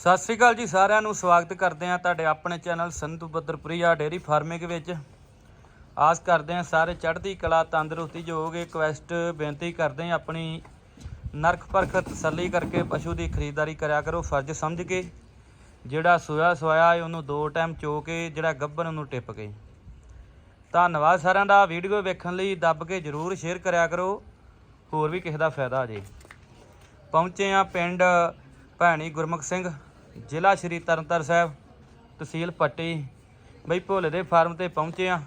ਸਤਿ ਸ੍ਰੀ ਅਕਾਲ ਜੀ ਸਾਰਿਆਂ ਨੂੰ, ਸਵਾਗਤ ਕਰਦੇ ਹਾਂ ਤੁਹਾਡੇ ਆਪਣੇ ਚੈਨਲ ਸੰਧੂ ਬੱਦਰਪ੍ਰਿਆ ਡੇਰੀ ਫਾਰਮਿੰਗ ਵਿੱਚ। ਆਸ ਕਰਦੇ ਹਾਂ ਸਾਰੇ ਚੜ੍ਹਦੀ ਕਲਾ, ਤੰਦਰੁਸਤੀ, ਜੋ ਕੁਐਸਟ ਬੇਨਤੀ ਕਰਦੇ ਹਾਂ ਆਪਣੀ ਨਰਖ ਪਰਖ ਤਸੱਲੀ ਕਰਕੇ ਪਸ਼ੂ ਦੀ ਖਰੀਦਦਾਰੀ ਕਰਿਆ ਕਰੋ, ਫਰਜ਼ ਸਮਝ ਕੇ। ਜਿਹੜਾ ਸੋਇਆ ਸੋਇਆ ਹੈ, ਉਹਨੂੰ ਦੋ ਟਾਈਮ ਚੋ ਕੇ, ਜਿਹੜਾ ਗੱਭਰ ਉਹਨੂੰ ਟਿਪ ਕੇ। ਧੰਨਵਾਦ ਸਾਰਿਆਂ ਦਾ, ਵੀਡੀਓ ਵੇਖਣ ਲਈ ਦੱਬ ਕੇ ਜਰੂਰ ਸ਼ੇਅਰ ਕਰਿਆ ਕਰੋ, ਹੋਰ ਵੀ ਕਿਸੇ ਦਾ ਫਾਇਦਾ ਜੇ। ਪਹੁੰਚੇ ਆ ਪਿੰਡ ਭੈਣੀ ਗੁਰਮੁਖ ਸਿੰਘ। ਜ਼ਿਲ੍ਹਾ ਸ਼੍ਰੀ ਤਰਨਤਾਰਨ ਸਾਹਿਬ ਤਹਿਸੀਲ ਪੱਟੀ। ਬਈ ਭੋਲੇ ਦੇ ਫਾਰਮ ਤੇ ਪਹੁੰਚੇ ਆ।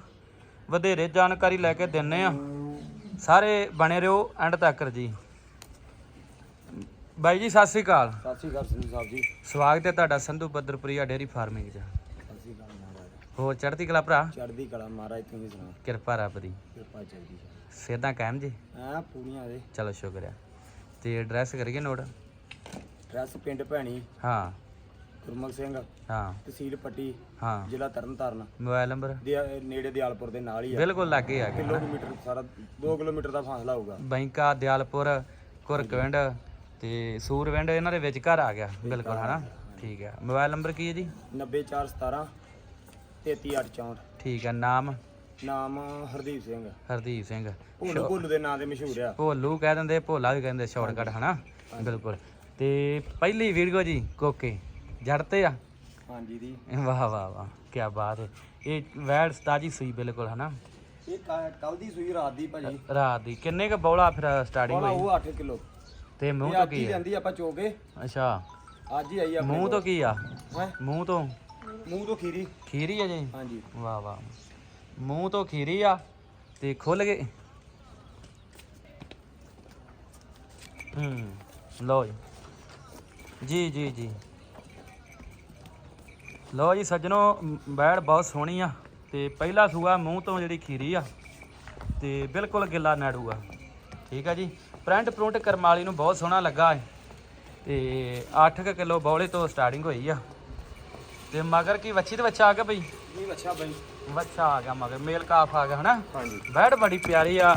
ਵਧੇਰੇ ਜਾਣਕਾਰੀ ਲੈ ਕੇ ਦਿੰਨੇ ਆ। ਸਾਰੇ ਬਣੇ ਰਹੋ ਐਂਡ ਤੱਕ ਜੀ। ਬਾਈ ਜੀ ਸਤਿ ਸ੍ਰੀ ਅਕਾਲ। ਸਤਿ ਸ਼੍ਰੀ ਅਕਾਲ ਸੰਧੂ ਸਾਹਿਬ ਜੀ। ਸਵਾਗਤ ਹੈ ਤੁਹਾਡਾ ਸੰਧੂ ਬੱਦਰਪੁਰੀਆ ਡੇਅਰੀ ਫਾਰਮਿੰਗ 'ਚ। ਸਤਿ ਸ਼੍ਰੀ ਅਕਾਲ ਮਹਾਰਾਜ। ਹੋਰ ਚੜ੍ਹਦੀ ਕਲਾ ਭਰਾ? ਚੜ੍ਹਦੀ ਕਲਾ ਮਹਾਰਾਜ ਤੁਸੀਂ ਸੁਣਾ ਕਿਰਪਾ ਰੱਬ ਦੀ। ਕਿਰਪਾ ਚਾਹੀਦੀ ਹੈ। ਸਿਹਤਾਂ ਕਾਇਮ ਜੀ? ਐ ਪੂਰੀਆਂ ਦੇ ਚਲੋ ਸ਼ੁਕਰ ਆ ਤੇ ਐਡਰੈਸ ਕਰੀਏ ਨੋਟ? ਡਰੈਸ ਪਿੰਡ ਭੈਣੀ। ਹਾਂ। ਗੁਰਮੁਖ ਸਿੰਘ ਹਾਂ। ਤਹਿਸੀਲ ਪੱਟੀ ਹਾਂ। ਜ਼ਿਲ੍ਹਾ ਤਰਨਤਾਰਨ। Mobile number? ਦੇ ਨੇੜੇ ਦਿਆਲਪੁਰ ਦੇ ਨਾਲ ਹੀ ਆ। ਬਿਲਕੁਲ ਲਾਗੇ ਆ ਗਿਆ ਕਿਲੋਮੀਟਰ ਸਾਰਾ 2 ਕਿਲੋਮੀਟਰ ਦਾ ਫਾਸਲਾ ਹੋਊਗਾ। ਬੈਂਕਾ ਦਿਆਲਪੁਰ ਕੁਰਕਵਿੰਡ ਤੇ ਸੂਰਵਿੰਡ ਇਹਨਾਂ ਦੇ ਵਿੱਚ ਘਰ ਆ ਗਿਆ। ਬਿਲਕੁਲ ਹਨਾ? ਠੀਕ ਹੈ ਮੋਬਾਈਲ ਨੰਬਰ ਕੀ ਹੈ ਜੀ? 90417 33864 ਠੀਕ ਹੈ ਨਾਮ? ਨਾਮ ਹਰਦੀਪ ਸਿੰਘ। ਹਰਦੀਪ ਸਿੰਘ। ਭੋਲੂ ਭੋਲੂ ਦੇ ਨਾਂ ਤੇ ਮਸ਼ਹੂਰ ਆ। ਭੋਲੂ ਕਹਿ ਦਿੰਦੇ ਭੋਲਾ ਵੀ ਕਹਿੰਦੇ ਸ਼ਾਰਟਕਟ ਹਨਾ? ਬਿਲਕੁਲ। ਤੇ ਪਹਿਲੀ ਵੀਡੀਓ ਜੀ ਕੋਕੇ। ਜੜਤੇ ਆ? ਹਾਂਜੀ ਦੀ। ਵਾਹ ਵਾਹ ਵਾਹ ਕੀ ਬਾਤ ਹੈ। ਇਹ ਵੈੜ ਸਤਾਜੀ ਸੂਈ ਬਿਲਕੁਲ ਹਨਾ? ਇਹ ਕੱਲ ਦੀ ਸੂਈ ਰਾਤ ਦੀ ਭਾਜੀ। ਰਾਤ ਦੀ। ਕਿੰਨੇ ਕ ਬੌਲਾ ਫਿਰ ਸਟਾਰਟਿੰਗ ਹੋਈ? ਉਹ 8 ਕਿਲੋ। ਤੇ ਮੂੰਹ ਤੋਂ ਕੀ ਆ? ਜਾਂਦੀ ਆਪਾਂ ਚੋਕੇ ਅੱਛਾ। ਅੱਜ ਹੀ ਆਈ ਆਪਣੇ ਮੂੰਹ ਤੋਂ ਕੀ ਆ? ਮੂੰਹ ਤੋਂ? ਮੂੰਹ ਤੋਂ ਖੀਰੀ। ਖੀਰੀ ਆ ਜੀ? ਹਾਂਜੀ। ਵਾਹ ਵਾਹ। ਮੂੰਹ ਤੋਂ ਖੀਰੀ ਆ ਤੇ ਖੁੱਲ ਗਏ। ਹੂੰ। ਲੋ ਜੀ ਜੀ ਜੀ। ਜੀ ਲੋ ਜੀ ਸੱਜਣੋ ਬੈੜ ਬਹੁਤ ਸੋਹਣੀ ਆ ਤੇ ਪਹਿਲਾ ਸੂਆ ਮੂੰਹ ਤੋਂ ਜਿਹੜੀ ਖੀਰੀ ਆ ਤੇ ਬਿਲਕੁਲ ਗਿੱਲਾ ਨਾੜੂ ਆ ਠੀਕ ਆ ਜੀ। ਪ੍ਰਿੰਟ ਪ੍ਰਿੰਟ ਕਰਮਾਲੀ ਨੂੰ ਬਹੁਤ ਸੋਹਣਾ ਲੱਗਾ ਹੈ ਤੇ 8 ਕਿਲੋ ਬੌਲੇ ਤੋਂ ਸਟਾਰਟਿੰਗ ਹੋਈ ਆ। ਤੇ ਮਗਰ ਕੀ ਵੱਛੀ ਤੇ ਬੱਚਾ ਆ ਗਿਆ ਬਈ? ਨਹੀਂ ਅੱਛਾ ਬਈ। ਬੱਚਾ ਆ ਗਿਆ ਮਗਰ ਮੇਲ ਕਾਫ ਆ ਗਿਆ ਹਨਾ? ਹਾਂਜੀ। ਬੈੜ ਬੜੀ ਪਿਆਰੀ ਆ।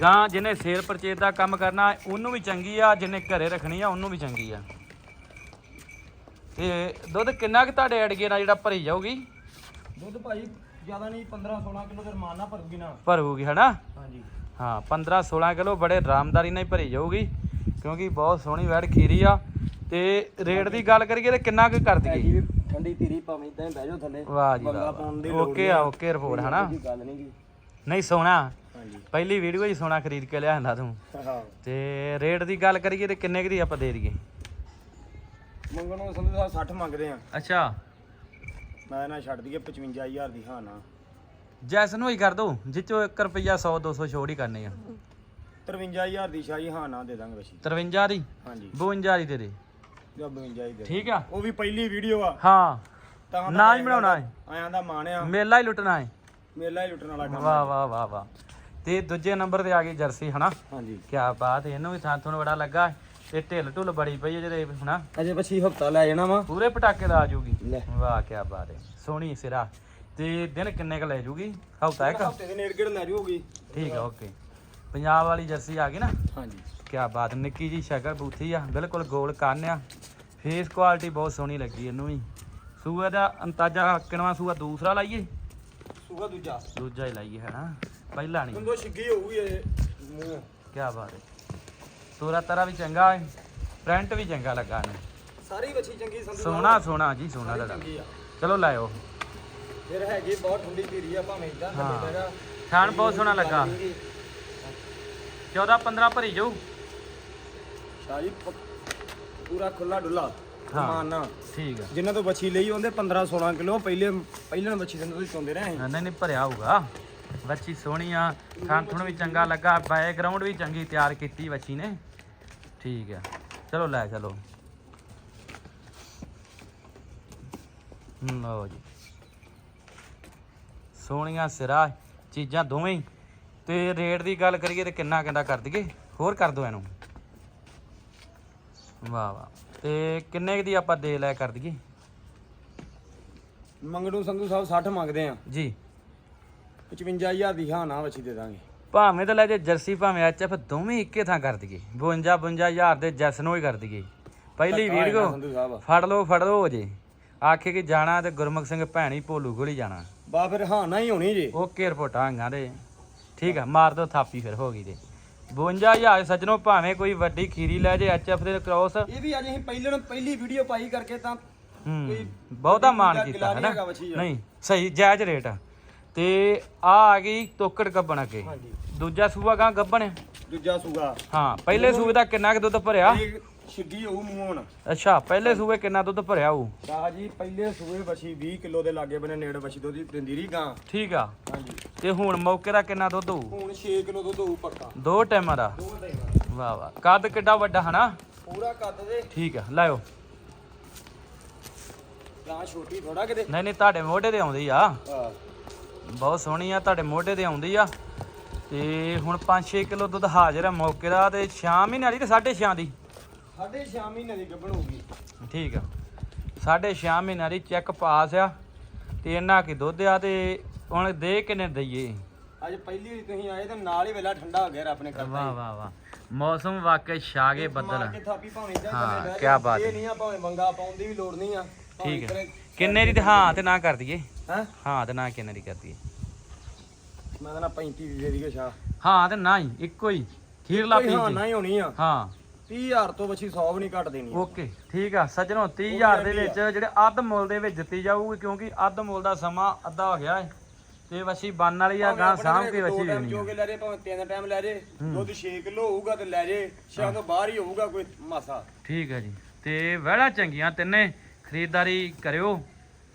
ਗਾਂ ਜਿਹਨੇ ਸੇਲ ਪਰਚੇਜ ਦਾ ਕੰਮ ਕਰਨਾ ਉਹਨੂੰ ਵੀ ਚੰਗੀ ਆ ਜਿਹਨੇ ਘਰੇ ਰੱਖਣੀ ਆ ਉਹਨੂੰ ਵੀ ਚੰਗੀ ਆ। ਤੇ ਦੁੱਧ ਕਿੰਨਾ ਕਿ ਤੁਹਾਡੇ ਅੜਗੇ ਨਾਲ ਜਿਹੜਾ ਭਰੀ ਜਾਊਗੀ? ਦੁੱਧ ਭਾਈ ਜ਼ਿਆਦਾ ਨਹੀਂ 15 16 ਕਿਲੋ ਤੇ ਰਮਾਨ ਭਰੂਗੀ ਨਾ ਭਰੂਗੀ ਹਨਾ? ਹਾਂਜੀ। ਹਾਂ 15 16 ਕਿਲੋ ਬੜੇ ਆਰਾਮਦਾਰੀ ਨਾਲ ਹੀ ਭਰੀ ਜਾਊਗੀ ਕਿਉਂਕਿ ਬਹੁਤ ਸੋਹਣੀ ਵੈੜ ਖੀਰੀ ਆ। ਤੇ ਰੇਟ ਦੀ ਗੱਲ ਕਰੀਏ ਤੇ ਕਿੰਨਾ ਕੁ ਕਰ ਦਈਏ ਠੰਡੀ ਧੀਰੀ ਭਾਵੇਂ ਇਦਾਂ ਹੀ ਬਹਿ ਜਾਓ ਥੱਲੇ। ਵਾਹ ਜੀ ਵਾਹ ਦੀ ਓਕੇ ਆ ਓਕੇ ਰਿਪੋਰਟ ਹਨਾ? ਗੱਲ ਨਹੀਂ ਗੀ। ਨਹੀਂ ਹਾਂਜੀ। ਪਹਿਲੀ ਵੀਡੀਓ ਹੀ ਸੋਹਣਾ ਖਰੀਦ ਕੇ ਲਿਆਂਦਾ ਤੂੰ। ਹਾਂ। ਤੇ ਰੇਟ ਦੀ ਗੱਲ ਕਰੀਏ ਤੇ ਕਿੰਨੇ ਕੁ ਦੀ ਆਪਾਂ ਦੇ ਦਈਏ? ਮੰਗਣ ਨੂੰ ਸੰਧੂ ਸਾਹਿਬ 60 ਮੰਗਦੇ ਆ। ਅੱਛਾ। ਮੈਂ ਨਾ ਛੱਡ ਦਈਏ 55000 ਦੀ ਹਾਂ ਨਾ। ਜੈਸਨ ਹੋਈ ਕਰ ਦੋ ਜਿੱਚੋ 1 ਰੁਪਿਆ 100 200 ਛੋੜ ਹੀ ਕਰਨੀ ਆ। 53000 ਦੀ ਸ਼ਾਹੀ ਹਾਂ ਨਾ ਦੇ ਦਾਂਗੇ ਵਸ਼ੀ 53 ਦੀ? ਹਾਂਜੀ। 52 ਦੀ ਦੇ ਜਾਂ 52 ਦੀ ਦੇ ਠੀਕ ਆ। ਉਹ ਵੀ ਪਹਿਲੀ ਵੀਡੀਓ ਆ। ਹਾਂ। ਤਾਂ ਨਾ ਹੀ ਬਣਾਉਣਾ ਹੈ ਆਇਆਂ ਦਾ ਮਾਣ ਆ। ਮੇਲਾ ਹੀ ਲੁੱਟਣਾ ਹੈ। ਮੇਲਾ ਹੀ ਲੁੱਟਣ ਵਾਲਾ ਕੰਮ ਵਾਹ ਵਾਹ ਵਾਹ ਵਾਹ। ਤੇ ਦੂਜੇ ਨੰਬਰ ਤੇ ਆ ਗਈ ਜਰਸੀ ਹਨਾ? ਹਾਂਜੀ। ਕੀ ਬਾਤ ਹੈ, ਇਹਨੂੰ ਵੀ ਥਾਂ ਤੁਹਾਨੂੰ ਬੜਾ ਲੱਗਾ। ਤੇ ਢਿੱਲ ਢੁੱਲ ਬੜੀ ਪਈ ਹੈ ਜਿਹਦੇ ਹਨਾ? ਅਜੇ ਵਸ਼ੀ ਹਫਤਾ ਲੈ ਜਾਣਾ ਵਾ। ਪੂਰੇ ਪਟਾਕੇ ਦਾ ਆ ਜਾਊਗੀ ਲੈ। ਵਾਹ ਕੀ ਬਾਤ ਹੈ। ਸੋਹਣੀ ਸਿਰਾ। ਤੇ ਦਿਨ ਕਿੰਨੇ ਕ ਲੈ ਜੂਗੀ? ਹਫਤਾ ਇੱਕ? ਹਫ਼ਤੇ ਦੇ ਨੇੜੇ ਗੇੜ ਲੈ ਜਾਊਗੀ ਠੀਕ ਆ ਓਕੇ। ਪੰਜਾਬ ਵਾਲੀ ਜਰਸੀ ਆ ਗਈ ਨਾ? ਹਾਂਜੀ। ਕਿਆ ਬਾਤ ਨਿੱਕੀ ਜੀ ਸ਼ਕਲ ਬੂਥੀ ਆ। ਬਿਲਕੁਲ ਗੋਲ ਕੰਨ ਆ। ਫੇਸ ਕੁਆਲਿਟੀ ਬਹੁਤ ਸੋਹਣੀ ਲੱਗੀ ਇਹਨੂੰ ਵੀ। ਸੂਆ ਦਾ ਅੰਤਾਜਾ ਕਿਨਵਾ ਸੂਆ ਦੂਸਰਾ ਲਾਈਏ? ਸੂਗਾ ਦੂਜਾ। ਦੂਜਾ ਹੀ ਲਾਈਏ ਹਨਾ? ਪਹਿਲਾ ਨਹੀਂ। ਬੰਦੋ ਛਿੱਗੀ ਹੋਊਗੀ ਇਹ। ਮੂੰਹ ਕਿਆ ਬਾਤ ਹੈ। ਤੋਰਾ ਤਰਾ ਵੀ ਚੰਗਾ ਹੈ ਪ੍ਰਿੰਟ ਵੀ ਚੰਗਾ ਲੱਗਾ ਨੇ ਸਾਰੀ ਵੱਛੀ ਚੰਗੀ ਸੰਧੂ ਸੋਹਣਾ ਸੋਹਣਾ ਜੀ ਸੋਹਣਾ ਚੰਗੀ ਆ। ਚਲੋ ਲਾਇਓ ਫਿਰ ਹੈਗੀ ਬਹੁਤ ਠੰਡੀ ਧੀਰੀ ਆ ਭਾਵੇਂ ਇਦਾਂ ਹਾਂ। ਥੱਲੇ ਬਹੁਤ ਸੋਹਣਾ ਲੱਗਾ। 14 15 ਭਰੀ ਜਾਊ। ਪ- ਪੂਰਾ ਖੁੱਲਾ ਡੁੱਲਾ ਹਾਂ। ਮਾਨਾ ਠੀਕ ਆ। ਜਿਨ੍ਹਾਂ ਤੋਂ ਬੱਚੀ ਲਈ ਉਹਦੇ 15 16 ਕਿਲੋ ਪਹਿਲੇ ਪਹਿਲਾਂ ਬੱਚੀ ਦੇ ਤੁਸੀਂ ਚੋਂਦੇ ਰਹੇ। ਨਹੀਂ ਨਹੀਂ ਭਰਿਆ ਹੋਊਗਾ। ਬੱਚੀ ਸੋਹਣੀ ਆ ਖਾਣ ਥੁਣ ਵੀ ਚੰਗਾ ਲੱਗਾ ਬੈਕਗ੍ਰਾਉਂਡ ਵੀ ਚੰਗੀ ਤਿਆਰ ਕੀਤੀ ਬੱਚੀ ਨੇ। ਠੀਕ ਆ ਚਲੋ ਲੈ ਚਲੋ। ਲਓ ਜੀ। ਸੋਹਣੀਆਂ ਸਿਰਾ ਚੀਜ਼ਾਂ ਦੋਵੇਂ ਤੇ ਰੇਟ ਦੀ ਗੱਲ ਕਰੀਏ ਤੇ ਕਿੰਨਾ ਕਹਿੰਦਾ ਕਰ ਦਈਏ? ਹੋਰ ਕਰ ਦੋ ਇਹਨੂੰ। ਵਾਹ ਵਾਹ। ਤੇ ਕਿੰਨੇ ਕੁ ਦੀ ਆਪਾਂ ਦੇ ਲੈ ਕਰ ਦਈਏ? ਮੰਗੜੂ ਸੰਧੂ ਸਾਹਿਬ 60 ਮੰਗਦੇ ਆ। ਜੀ। 55000 ਦੀ ਹਾਂ ਨਾ ਬੱਚੀ ਦੇ ਦਾਂਗੇ। ਭਾਵੇਂ ਤਾਂ ਲੈ ਜੇ ਜਰਸੀ ਭਾਵੇਂ ਐਚਐਫ ਦੋਵੇਂ ਇੱਕੇ ਥਾਂ ਕਰ ਦਈਏ। 52 52000 ਦੇ ਜੈਸ ਨੂੰ ਹੀ ਕਰ ਦਈਏ। ਪਹਿਲੀ ਵੀਡੀਓ ਫੜ ਲਓ ਫੜ ਲਓ ਜੇ। ਆਖੇ ਕਿ ਜਾਣਾ ਤੇ ਗੁਰਮੁਖ ਸਿੰਘ ਭੈਣੀ ਭੋਲੂ ਹੀ ਜਾਣਾ। ਬਾ ਫਿਰ ਹਾਂ ਨਾ ਹੀ ਹੋਣੀ ਜੀ। ਓਕੇ ਰਿਪੋਰਟਾਂ ਆਂਗਾ ਦੇ। ਠੀਕ ਆ ਮਾਰ ਦੋ ਥਾਪੀ ਫਿਰ ਹੋ ਗਈ ਤੇ 52000 ਸੱਜਣੋ ਭਾਵੇਂ ਕੋਈ ਵੱਡੀ ਖੀਰੀ ਲੈ ਜੇ ਐਚਐਫ ਦੇ ਕ੍ਰੋਸ ਇਹ ਵੀ ਅੱਜ ਅਸੀਂ ਪਹਿਲੇ ਨੂੰ ਪਹਿਲੀ ਵੀਡੀਓ ਪਾਈ ਕਰਕੇ ਤਾਂ ਹੂੰ ਬਹੁਤਾ ਵੱਡੀ ਕੀਤਾ ਹੈ ਗਿਲਾ ਨਾ ਦਾ। ਨਹੀਂ ਸਹੀ ਜਾਇਜ਼ ਰੇਟ ਆ। ਤੇ ਆ ਆ ਗਈ ਤੋਕੜ ਗੱਬਣ ਅੱਗੇ। ਹਾਂਜੀ। ਦੂਜਾ ਸੂਆ ਗਾਂ ਗੱਬਣ ਆ। ਦੂਜਾ ਸੂਗਾ ਹਾਂ ਪਹਿਲੇ ਸੂਏ ਦਾ ਕਿੰਨਾ ਕੁ ਦੁੱਧ ਭਰਿਆ? ਇਹ ਛਿੱਗੀ ਹੋਊ ਮੂੰਹ ਹੁਣ। ਅੱਛਾ ਪਹਿਲੇ ਸੂਏ ਕਿੰਨਾ ਦੁੱਧ ਭਰਿਆ ਹੋਊ? ਸ਼ਾਹ ਜੀ ਪਹਿਲੇ ਸੂਏ ਵਛੀ 20 ਕਿਲੋ ਦੇ ਲਾਗੇ ਬਨੇ ਨੇੜ ਵਛੀ ਦੀ ਦਿੰਦੀ ਰਹੀ ਗਾਂ। ਠੀਕ ਆ। ਹਾਂਜੀ। ਤੇ ਹੁਣ ਮੌਕੇ ਦਾ ਕਿੰਨਾ ਦੁੱਧ ਹੋਊ? ਹੁਣ 6 ਕਿਲੋ ਦੁੱਧ ਹੋਊ ਪੱਕਾ। ਦੋ ਟਾਈਮਾਂ ਦਾ? ਦੋ ਟਾਈਮ ਵਾਹ ਵਾਹ। ਕੱਦ ਕਿੱਡਾ ਵੱਡਾ ਹਨਾ? ਪੂਰਾ ਕੱਦ ਦੇ। ਠੀਕ ਆ ਲਾਇਓ। ਗਾਂ ਛੋਟੀ ਥੋੜਾ ਕਿਤੇ। ਨਹੀਂ ਨਹੀਂ ਤੁਹਾਡੇ ਮੋਢੇ ਤੇ ਆਉਂਦੀ ਆ। ਹਾਂ। ਬਹੁਤ ਸੋਹਣੀ ਆ ਤੁਹਾਡੇ ਮੋਢੇ ਤੇ ਆਉਂਦੀ ਆ। ਤੇ ਹੁਣ 5-6 ਕਿਲੋ ਦੁੱਧ ਹਾਜ਼ਰ ਆ ਮੌਕੇ ਦਾ ਤੇ 6 ਮਹੀਨੇ ਵਾਲੀ ਤੇ 6.5 ਦੀ। ਸਾਢੇ 6 ਮਹੀਨੇ ਦੀ ਗੱਭਣ ਹੋਊਗੀ ਠੀਕ ਆ। 6.5 ਮਹੀਨੇ ਵਾਲੀ ਚੈੱਕ ਪਾਸ ਆ ਤੇ ਇਹਨਾਂ ਕੀ ਦੁੱਧ ਆ ਤੇ ਹੁਣ ਦੇ ਕਿੰਨੇ ਦਈਏ? ਅੱਜ ਪਹਿਲੀ ਵਾਰੀ ਤੁਸੀਂ ਆਏ ਤੇ ਨਾਲ ਹੀ ਵੇਲਾ ਠੰਡਾ ਹੋ ਗਿਆ ਨੇ ਕਰਤਾ ਵਾਹ ਵਾਹ ਵਾਹ। ਮੌਸਮ ਵਾਕਈ ਛਾਗੇ ਬੱਦਲ ਕੇ ਹਾਂ, ਜਾ। ਬਾਤ ਇਹ ਹੈ। ਨਹੀਂ ਆ ਭਾਵੇਂ ਮੰਗਾ ਪਾਉਣ ਦੀ ਵੀ ਲੋੜ ਨਹੀਂ ਆ। ਠੀਕ ਹੈ ਕਿੰਨੇ ਦੀ ਹਾਂ ਤੇ ਨਾ ਕਰ ਦਈਏ? ਹੈ? ਹਾਂ ਤੇ ਨਾ ਕਿੰਨੇ ਦੀ ਕਰ ਦਈਏ ਮੈਂ ਕਹਿੰਦਾ 35 ਦੀ ਦੇ ਦੀਏ ਸ਼ਾਹ। ਹਾਂ ਤੇ ਨਾ ਹੀ ਇੱਕੋ ਹੀ। ਖੀਰਲਾ ਕੋਈ ਹਾਂ ਨਾ ਹੀ ਹੋਣੀ ਆ। ਹਾਂ। 30000 ਤੋਂ ਬਚੀ 100 ਵੀ ਨਹੀਂ ਘੱਟ ਦੇਣੀ ਓਕੇ ਠੀਕ ਆ। ਸੱਜਣੋ 30000 ਦੇ ਵਿੱਚ ਜਿਹੜੇ ਅੱਧ ਮੁੱਲ ਦੇ ਵਿੱਚ ਦਿੱਤੀ ਜਾਊਗੀ ਕਿਉਂਕਿ ਅੱਧ ਮੁੱਲ ਦਾ ਸਮਾਂ ਅੱਧਾ ਹੋ ਗਿਆ ਹੈ। ਤੇ ਵਸੀ ਬੰਨ ਵਾਲੀ ਆ ਗਾਂ ਸਾਂਭ ਕੇ ਵਸੀ ਜੋ ਆ। ਕੇ ਲੈ ਜੇ ਭਾਵੇਂ ਤਿੰਨ ਟਾਈਮ ਲੈ ਜੇ ਦੁੱਧ 6 ਕਿਲੋ ਹੋਊਗਾ ਤੇ ਲੈ ਜੇ ਸ਼ਾਇਦ ਤੋਂ ਬਾਹਰ ਹੀ ਹੋਊਗਾ ਕੋਈ ਮਾਸਾ। ਠੀਕ ਹੈ ਜੀ। ਤੇ ਵਹਿੜਾ ਚੰਗੀਆਂ ਤਿੰਨੇ ਖਰੀਦਦਾਰੀ ਕਰਿਓ।